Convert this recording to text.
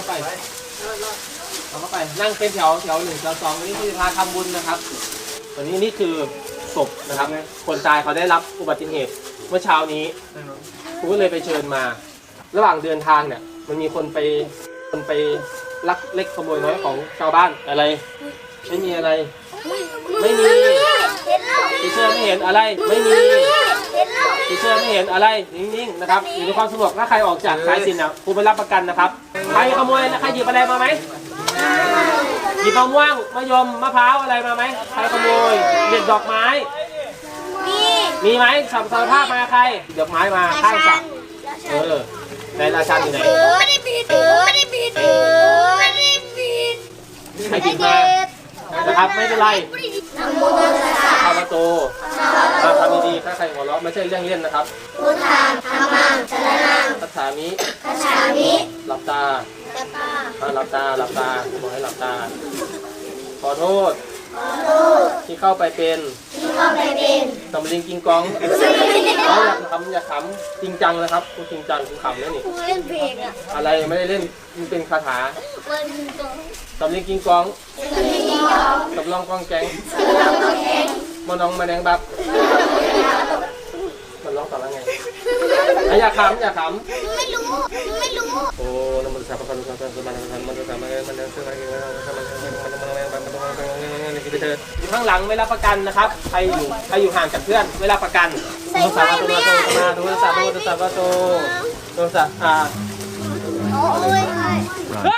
เข้าไปเอาเข้าไปนั่งเป็นแถวแถวหนึ่งแถวสองวันนี้คือพาทำบุญนะครับวันนี้นี่คือศพนะครับ คนตายเขาได้รับอุบัติเหตุเมื่อเช้านี้ผมก็เลยไปเชิญมา ระหว่างเดินทางเนี่ย มันมีคนไปคนไปลักเล็กขโมยน้อยของชาวบ้านอะไร ไม่มีอะไร ไม่มีเห็นแล้วทีเชอร์ไม่เห็นอะไร ไม่มี เห็นแล้วทีเชอร์ไม่เห็นอะไรนิ่งๆนะครับอยู่ในความสงบถ้าใครออกจากสายสินอะคุณไปรับประกันนะครับใครขโมยใครหยิบอะไรมาไหมหยิบมะม่วงมะยมมะพร้าวอะไรมาไหมใครขโมยเด็ดดอกไม้ มีมีไหมสัมสารภาพมาใครดอกไม้มาข้างสระเออในราชันอยู่ไหนไม่ได้ผิดไม่ได้ผิดไม่ได้ผิดใครผิดมานะครับไม่เป็นไรนะโมตัสสะข้าพโตมาทำดีๆถ้าใครหัวเราะไม่ใช่เรื่องเล่นนะครับพุทธังธรรมังสรนังทัศามิคัจฉามิหลับตาตะปาอ่าหลับตาหลับตาบอกให้หลับตาขอโทษ ที่เข้าไปเป็น ที่เข้าไปเป็นตำลิงกิงกองเอาอย่าขำอย่าขำจริงจังนะครับพูดจริงจังคุณขำแล้วนี่กูเล่นเพลงอะอะไรไม่ได้เล่นมันเป็นคาถามันตรงตำลิงกิงกองตำลองกองแกงมานองมาแดงบับ มันร้องต่อแล้วไงอะอย่าขำอย่าขำไม่รู้ไม่รู้โอ้นมันสาพพันธ์สัมพันธ์สัมพันธ์สัมพันธ์สัมพันธ์มันเดินขึ้นมาอยู่ข้างหลังไม่รับประกันนะครับ ใครอยู่ใครอยู่ห่างจากเพื่อนไม่รับประกันโทรศัพท์โทรศัพท์มาโทรศัพท์โทรศัพท์โทรศัพท์โทรศัพท์อ่า โอ้ยเฮ้